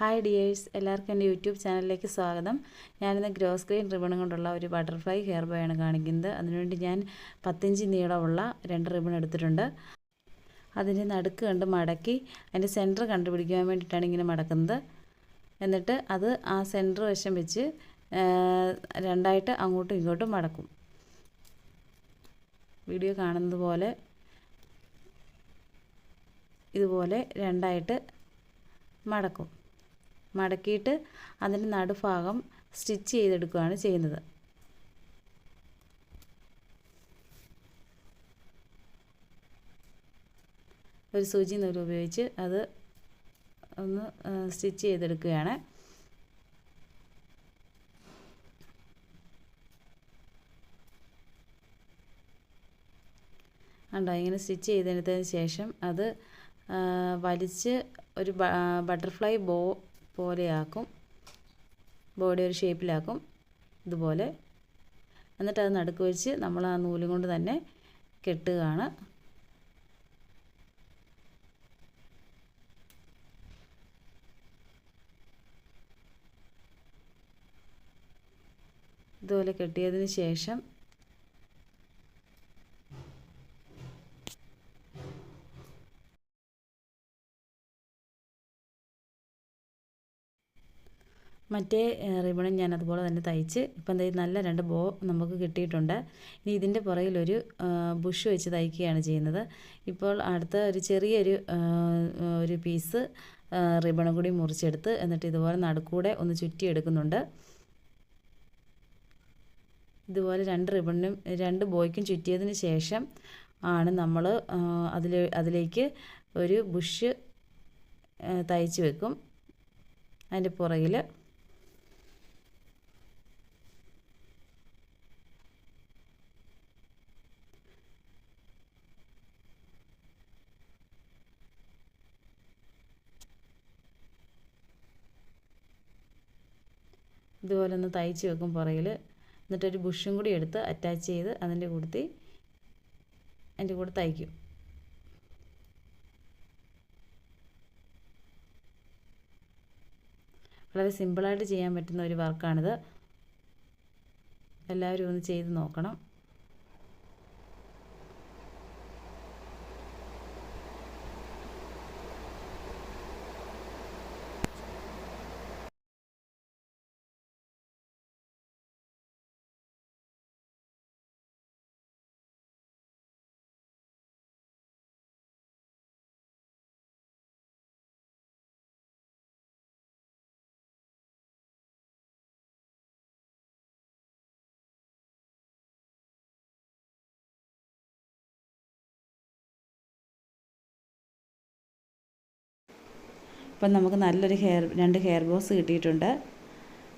Hi dears എല്ലാവർക്കും എന്റെ YouTube ചാനലിലേക്ക് സ്വാഗതം. ഞാനിന്ന് ഗ്രോ സ്ക്രീൻ റിബൺ കൊണ്ടുള്ള ഒരു ബട്ടർഫ്ലൈ ഹെയർ ബോ ആണ് കാണിക്കുന്നത്. അതിനുവേണ്ടി ഞാൻ പത്തിഞ്ച് നീളമുള്ള രണ്ട് റിബൺ എടുത്തിട്ടുണ്ട്. അതിന്റെ നടുക്ക് കണ്ട് മടക്കി അതിന്റെ സെന്റർ കണ്ടുപിടിക്കാൻ വേണ്ടിയിട്ടാണ് ഇങ്ങനെ മടക്കുന്നത്. എന്നിട്ട് അത് ആ സെന്റർ വശം വെച്ച് രണ്ടായിട്ട് അങ്ങോട്ടും ഇങ്ങോട്ടും മടക്കും. വീഡിയോ കാണുന്നത് പോലെ ഇതുപോലെ രണ്ടായിട്ട് മടക്കും. മടക്കിയിട്ട് അതിന്റെ നടുഭാഗം സ്റ്റിച്ച് ചെയ്തെടുക്കുകയാണ് ചെയ്യുന്നത്. ഒരു സൂചി നൂൽ ഉപയോഗിച്ച് അത് ഒന്ന് സ്റ്റിച്ച് ചെയ്തെടുക്കുകയാണ്. ഉണ്ടോ ഇങ്ങനെ സ്റ്റിച്ച് ചെയ്തെടുത്തതിന് ശേഷം അത് വലിച്ച് ഒരു ബട്ടർഫ്ലൈ ബോ പോലെയാക്കും ബോഡി ഒരു ഷേപ്പിലാക്കും ഇതുപോലെ. എന്നിട്ട് അത് നടുക്ക് വെച്ച് നമ്മൾ ആ നൂലും കൊണ്ട് തന്നെ കെട്ടുകയാണ്. ഇതുപോലെ കെട്ടിയതിന് ശേഷം മറ്റേ റിബണും ഞാൻ അതുപോലെ തന്നെ തയ്ച്ച് ഇപ്പം എന്താ നല്ല രണ്ട് ബോ നമുക്ക് കിട്ടിയിട്ടുണ്ട്. ഇനി ഇതിന്റെ പുറകിലൊരു ബുഷ് വെച്ച് തയ്ക്കുകയാണ് ചെയ്യുന്നത്. ഇപ്പോൾ അടുത്ത ഒരു ചെറിയൊരു ഒരു പീസ് റിബണും കൂടി മുറിച്ചെടുത്ത് എന്നിട്ട് ഇതുപോലെ നടുക്കൂടെ ഒന്ന് ചുറ്റി എടുക്കുന്നുണ്ട് ഇതുപോലെ രണ്ട് റിബണിനും രണ്ട് ബോയ്ക്കും ചുറ്റിയതിന് ശേഷം ആണ് നമ്മൾ അതിൽ അതിലേക്ക് ഒരു ബുഷ് തയ്ച്ച് വെക്കും. അതിന്റെ പുറകിൽ ഇതുപോലെ ഒന്ന് തയ്ച്ച് വെക്കും പുറകിൽ. എന്നിട്ടൊരു ബുഷും കൂടി എടുത്ത് അറ്റാച്ച് ചെയ്ത് അതിന്റെ കൂടത്തി അതിന്റെ കൂടെ തയ്ക്കും. വളരെ സിമ്പിളായിട്ട് ചെയ്യാൻ പറ്റുന്ന ഒരു വർക്കാണിത് എല്ലാവരും ഒന്ന് ചെയ്ത് നോക്കണം. ഇപ്പം നമുക്ക് നല്ലൊരു ഹെയർ രണ്ട് ഹെയർ ബോസ് കിട്ടിയിട്ടുണ്ട്.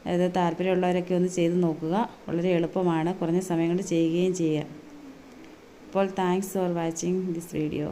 അതായത് താല്പര്യമുള്ളവരൊക്കെ ഒന്ന് ചെയ്ത് നോക്കുക. വളരെ എളുപ്പമാണ്. കുറഞ്ഞ സമയം കൊണ്ട് ചെയ്യുകയും ചെയ്യുക അപ്പോൾ thanks for watching this video